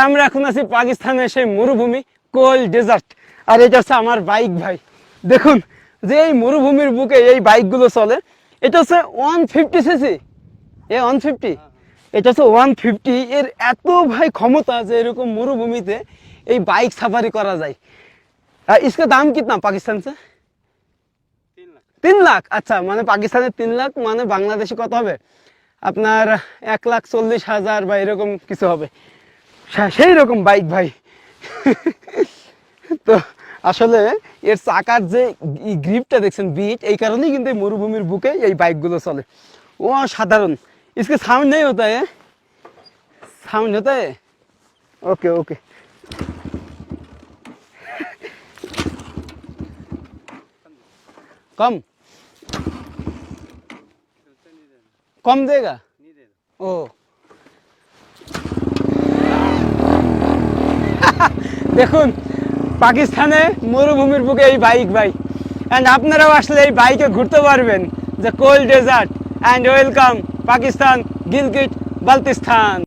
আমরা এখন আছি পাকিস্তানের সেই মরুভূমি কোল ডেজার্ট আর এটা হচ্ছে আমার বাইক ভাই দেখুন যে এই মরুভূমির বুকে এই বাইকগুলো চলে এটা হচ্ছে ওয়ান ফিফটি সিসি এ ওয়ান ফিফটি এটা হচ্ছে ওয়ান ফিফটি এর এত ভাই ক্ষমতা যে এরকম মরুভূমিতে এই বাইক সাফারি করা যায় আর इसका দাম कितना পাকিস্তান से তিন লাখ আচ্ছা মানে পাকিস্তানের তিন লাখ মানে বাংলাদেশে কত হবে আপনার এক লাখ চল্লিশ হাজার বা এরকম কিছু হবে সে- সেই রকম বাইক ভাই তো আসলে এর চাকার যে গ্রিপটা দেখছেন বিট এই কারণেই কিন্তু এই মরুভূমির বুকে এই বাইকগুলো চলে ও সাধারণ इसके साउंड नहीं होता है साउंड होता है ओके ओके कम कम देगा ओ দেখুন, পাকিস্তানে মরুভূমির বুকে এই বাইক ভাই। অ্যান্ড আপনারাও আসলে এই বাইকে ঘুরতে পারবেন। যে cold desert and welcome Pakistan Gilgit Baltistan